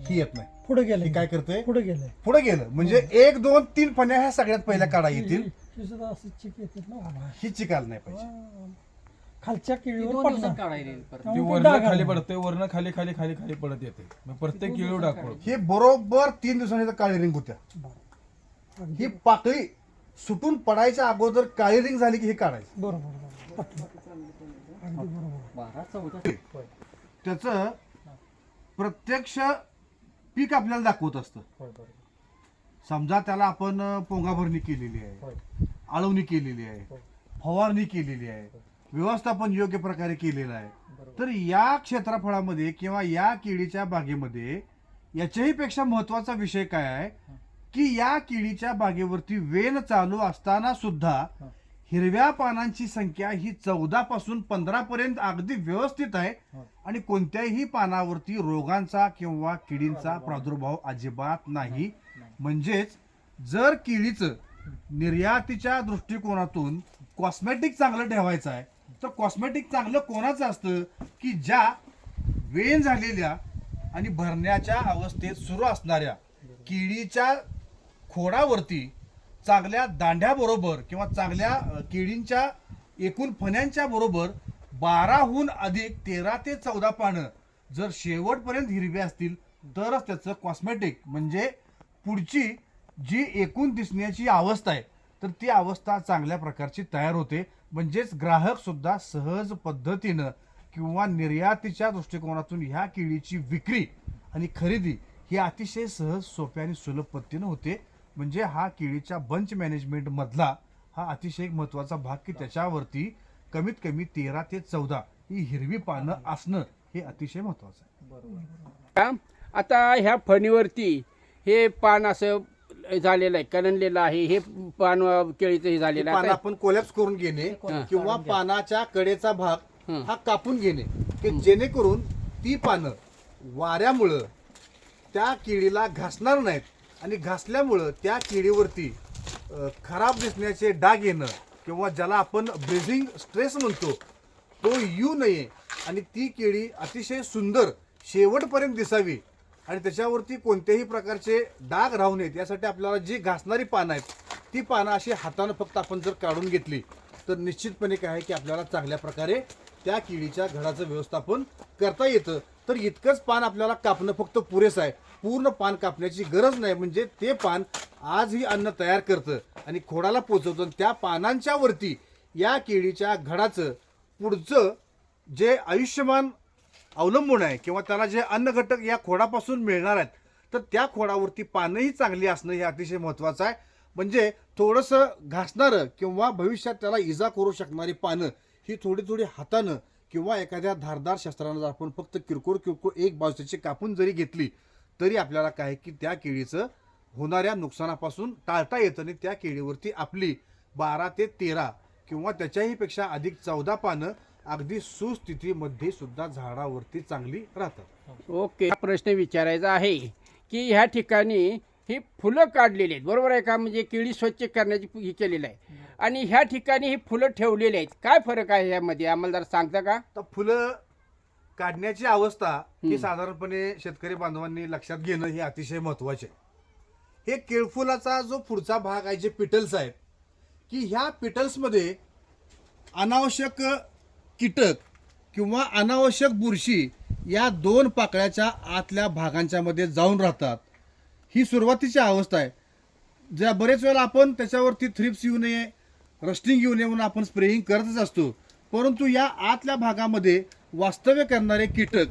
ही येत नाही. पुढे ही गेले काय करते पुढे गेले पुढे गेलं. म्हणजे एक दोन तीन फण्या ह्या सगळ्यात पहिल्या काढा येतील. ही सुद्धा असं चिक येतात ना. बाबा. ही चिकायला नाही पाहिजे. हा. खालच्या ती केळीवर दोन पडणार. दिवसात काढायला येईल परत. ती त्यामुळे ते वरण डाग खाली आले. पडते वरण खाली खाली खाली खाली पडत येते. मग प्रत्येक किलो डाग पडतो. हे बरोबर तीन दिवसांनी इथं काळी रिंग होत्या. बरं. अगदी ही पाकळी सुटून पडायच्या अगोदर काळी रिंग झाली की हे काढायचं. बरोबर बरोबर. पटलं. अगदी बरोबर. बारा चौदा. त्याचं प्रत्यक्ष पीक आपल्याला दाखवत असतं. समजा त्याला आपण पोंगाभरणी केलेली आहे आळवणी केलेली आहे फवारणी केलेली आहे व्यवस्थापन योग्य प्रकारे केलेलं आहे. तर या क्षेत्रफळामध्ये किंवा या केळीच्या बागेमध्ये याच्याही पेक्षा महत्त्वाचा विषय काय आहे? की या केळीच्या बागेवरती वेल चालू असताना सुद्धा हिरव्या पानांची संख्या ही चौदा पासून पंधरा पर्यंत अगदी व्यवस्थित आहे. आणि कोणत्याही पानावरती रोगांचा किंवा किडींचा प्रादुर्भाव अजिबात नाही. म्हणजेच जर केळीचं निर्यातीच्या दृष्टिकोनातून कॉस्मेटिक चांगलं ठेवायचं आहे तर कॉस्मेटिक चांगलं कोणाचं असतं? की ज्या वेन झालेल्या आणि भरण्याच्या अवस्थेत सुरू असणाऱ्या केळीच्या खोडावरती चांगल्या दांड्याबरोबर किंवा चांगल्या केळींच्या एकूण फण्यांच्या बरोबर बाराहून अधिक तेरा ते चौदा पानं जर शेवटपर्यंत हिरवी असतील तरच त्याचं कॉस्मेटिक म्हणजे पुढची जी एकूण दिसण्याची अवस्था आहे तर ती अवस्था चांगल्या प्रकारची तयार होते. म्हणजेच ग्राहकसुद्धा सहज पद्धतीनं किंवा निर्यातीच्या दृष्टिकोनातून ह्या केळीची विक्री आणि खरेदी ही अतिशय सहज सोप्या आणि सुलभ पद्धतीनं होते. म्हणजे हा केळीच्या बंच मॅनेजमेंट मधला हा अतिशय एक महत्त्वाचा भाग की त्याच्यावरती कमीत कमी तेरा ते चौदा ही हिरवी पानं असणं हे अतिशय महत्वाचं आहे. का? आता ह्या फणीवरती हे पान असं झालेलं आहे कलंडलेलं आहे हे पान केळीचं हे झालेलं पानं आहे. आपण कोलॅप्स करून घेणे किंवा पानाच्या कडेचा भाग हं. हा कापून घेणे की जेणेकरून ती पानं वाऱ्यामुळं त्या केळीला घासणार नाहीत. आणि घासल्यामुळं त्या केळीवरती खराब दिसण्याचे डाग येणं किंवा ज्याला आपण ब्रेझिंग स्ट्रेस म्हणतो तो येऊ नये. आणि ती केळी अतिशय सुंदर शेवटपर्यंत दिसावी आणि त्याच्यावरती कोणत्याही प्रकारचे डाग राहू नयेत. यासाठी आपल्याला जी घासणारी पानं आहेत ती पानं अशी हातानं फक्त आपण जर काढून घेतली तर निश्चितपणे काय आहे की आपल्याला चांगल्या प्रकारे त्या किडीच्या घडाचं व्यवस्थापन करता येतं. तर इतकंच पान आपल्याला कापणं फक्त पुरेसं आहे. पूर्ण पान कापण्याची गरज नाही म्हणजे ते पान आजही अन्न तयार करतं आणि खोडाला पोचवतं आणि त्या पानांच्या वरती या केळीच्या घडाचं पुढचं जे आयुष्यमान अवलंबून आहे किंवा त्याला जे अन्न घटक या खोडापासून मिळणार आहेत तर त्या खोडावरती पानंही चांगली असणं हे अतिशय महत्त्वाचं आहे. म्हणजे थोडंसं घासणारं किंवा भविष्यात त्याला इजा करू शकणारी पानं ही थोडी थोडी हातानं किंवा एखाद्या धारदार शस्त्रानं जर आपण फक्त किरकोळ किरकोळ एक बाजू त्याची कापून जरी घेतली तरी आपल्याला काय की त्या केळीचं होणाऱ्या नुकसानापासून टाळता येतं आणि त्या केळीवरती आपली बारा ते तेरा किंवा त्याच्याही पेक्षा अधिक चौदा पानं अगदी सुस्थितीमध्ये सुद्धा झाडावरती चांगली राहतात. ओके हा प्रश्न विचारायचा आहे की ह्या ठिकाणी ही फुलं काढलेली आहेत. बरोबर आहे का? म्हणजे केळी स्वच्छ करण्याची ही केलेलं आहे. आणि ह्या ठिकाणी ही फुलं ठेवलेली आहेत. काय फरक आहे यामध्ये आम्हाला जरा सांगता का? तर फुलं काढण्याची अवस्था ही साधारणपणे शेतकरी बांधवांनी लक्षात घेणं हे अतिशय महत्त्वाचे. आहे. हे केळफुलाचा जो पुढचा भाग आहे जे पिटल्स आहेत की ह्या पिटल्समध्ये अनावश्यक कीटक किंवा अनावश्यक बुरशी या दोन पाकळ्याच्या आतल्या भागांच्या मध्ये जाऊन राहतात. ही सुरुवातीची अवस्था आहे. ज्या बरेच वेळेला आपण त्याच्यावरती थ्रिप्स येऊ नये रस्टिंग येऊ नये म्हणून आपण स्प्रेइंग करतच असतो. परंतु या आतल्या भागामध्ये वास्तव्य करणारे कीटक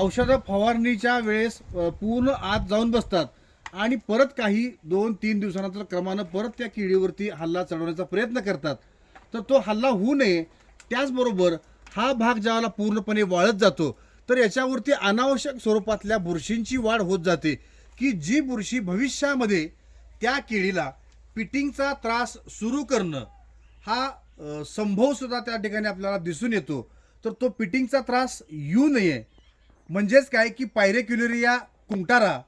औषधं फवारणीच्या वेळेस पूर्ण आत जाऊन बसतात. आणि परत काही दोन तीन दिवसानंतर क्रमानं परत त्या किडीवरती हल्ला चढवण्याचा प्रयत्न करतात. तर तो हल्ला होऊ नये त्याचबरोबर हा भाग ज्यावेळेला पूर्णपणे वाळत जातो तर याच्यावरती अनावश्यक स्वरूपातल्या बुरशींची वाढ होत जाते की जी बुरशी भविष्यामध्ये त्या केळीला पिटिंगचा त्रास सुरू करणं हा संभवसुद्धा संभव सुद्धा त्या ठिकाणी आपल्याला दिसून येतो. तर तो पिटिंगचा त्रास येऊ नये. म्हणजेच काय की पायरेक्युलेरिया कुंटारा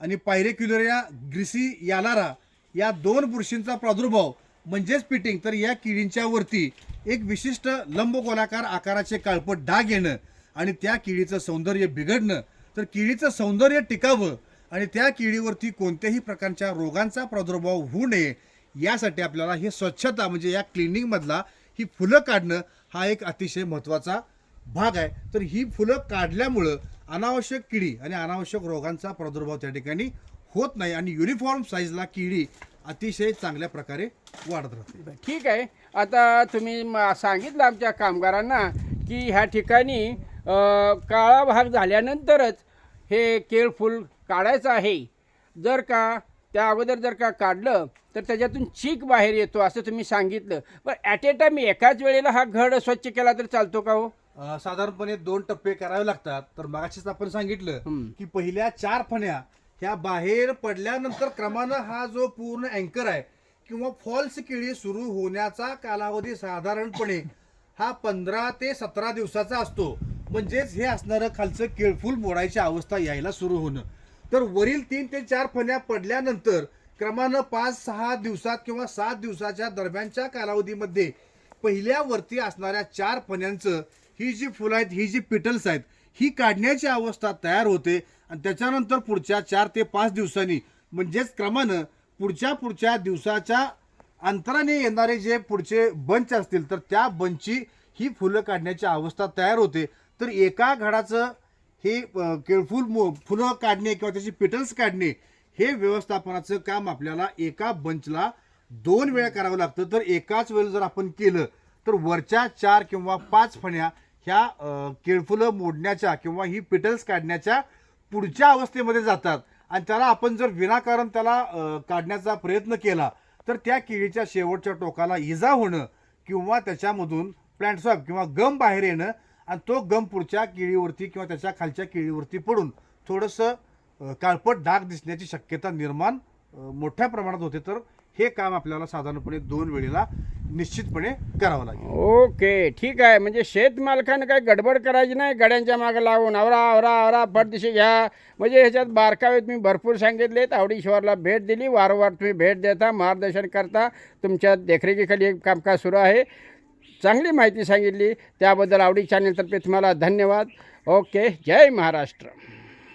आणि पायरेक्युलेरिया ग्रिसी यालारा या दोन बुरशींचा प्रादुर्भाव म्हणजेच पिटिंग तर या किडींच्या वरती एक विशिष्ट लंबगोलाकार आकाराचे काळपट डाग येणं आणि त्या किडीचं सौंदर्य बिघडणं. तर किडीचं सौंदर्य टिकावं आणि त्या किडीवरती कोणत्याही प्रकारच्या रोगांचा प्रादुर्भाव होऊ नये यासाठी आपल्याला हे स्वच्छता म्हणजे या क्लिनिंगमधला ही फुलं काढणं हा एक अतिशय महत्त्वाचा भाग आहे. तर ही फुलं काढल्यामुळं अनावश्यक किडी आणि अनावश्यक रोगांचा प्रादुर्भाव त्या ठिकाणी होत नाही आणि युनिफॉर्म साईजला किडी अतिशय चांगल्या प्रकारे वाढत राहते. ठीक आहे. आता तुम्ही म- सांगितलं आमच्या कामगारांना की ह्या ठिकाणी काळा भाग झाल्यानंतरच हे केळफूल काढायचं आहे. जर का त्या अगोदर जर का काढलं तर त्याच्यातून चीक बाहेर येतो असं तुम्ही सांगितलं. पण ॲट ए टाइम एकाच वेळेला हा घड स्वच्छ केला तर चालतो का हो? साधारणपणे दोन टप्पे करावे लागतात. तर मगाशीच आपण सांगितलं. की पहिल्या चार फण्या ह्या बाहेर पडल्यानंतर क्रमानं हा जो पूर्ण अँकर आहे किंवा फॉल्स केळी सुरू होण्याचा कालावधी साधारणपणे हा पंधरा ते सतरा दिवसाचा असतो. म्हणजेच हे असणारं खालचं केळफूल मोडायची अवस्था यायला सुरू होणं. तर वरील तीन ते चार फण्या पडल्यानंतर क्रमानं पाच सहा दिवसात किंवा सात दिवसाच्या दरम्यानच्या कालावधीमध्ये पहिल्या वरती असणाऱ्या चार फण्यांचं ही जी फुलं आहेत ही जी पिटल्स आहेत ही काढण्याची अवस्था तयार होते. आणि त्याच्यानंतर पुढच्या चार ते पाच दिवसांनी म्हणजेच क्रमानं पुढच्या पुढच्या दिवसाच्या अंतराने येणारे जे पुढचे बंच असतील तर त्या बंचची ही फुलं काढण्याची अवस्था तयार होते. तर एका घडाचं हे केळफुल केळफूल मो- फुलं काढणे किंवा त्याची पिटल्स काढणे हे व्यवस्थापनाचं काम आपल्याला एका बंचला दोन वेळा करावं लागतं. तर एकाच वेळेला जर आपण केलं तर वरच्या चार किंवा पाच फण्या ह्या केळफुलं मोडण्याच्या किंवा ही पिटल्स काढण्याच्या पुढच्या अवस्थेमध्ये जातात. आणि त्याला आपण जर विनाकारण त्याला काढण्याचा प्रयत्न केला तर त्या केळीच्या शेवटच्या टोकाला इजा होणं किंवा त्याच्यामधून प्लॅन्टसॉप किंवा गम बाहेर येणं आणि तो गम पुढच्या केळीवरती किंवा त्याच्या खालच्या केळीवरती पडून थोडंसं काळपट डाग दिसण्याची शक्यता निर्माण मोठ्या प्रमाणात होते. तर हे काम आपल्याला साधारणपणे दोन वेळेला निश्चितपणे करावं लागेल. ओके ठीक आहे. म्हणजे शेत मालकानं काय गडबड करायची नाही गड्यांच्या मागे लावून आवरा आवरा आवरा पटदिशी घ्या. म्हणजे ह्याच्यात बारकावे तुम्ही भरपूर सांगितलेत. आवडीश्वरला भेट दिली. वारंवार तुम्ही भेट देता मार्गदर्शन करता. तुमच्या देखरेखीखाली एक कामकाज सुरू आहे. चांगली माहिती सांगितली. त्याबद्दल आवडी चॅनेलतर्फे तुम्हाला धन्यवाद. ओके. जय महाराष्ट्र.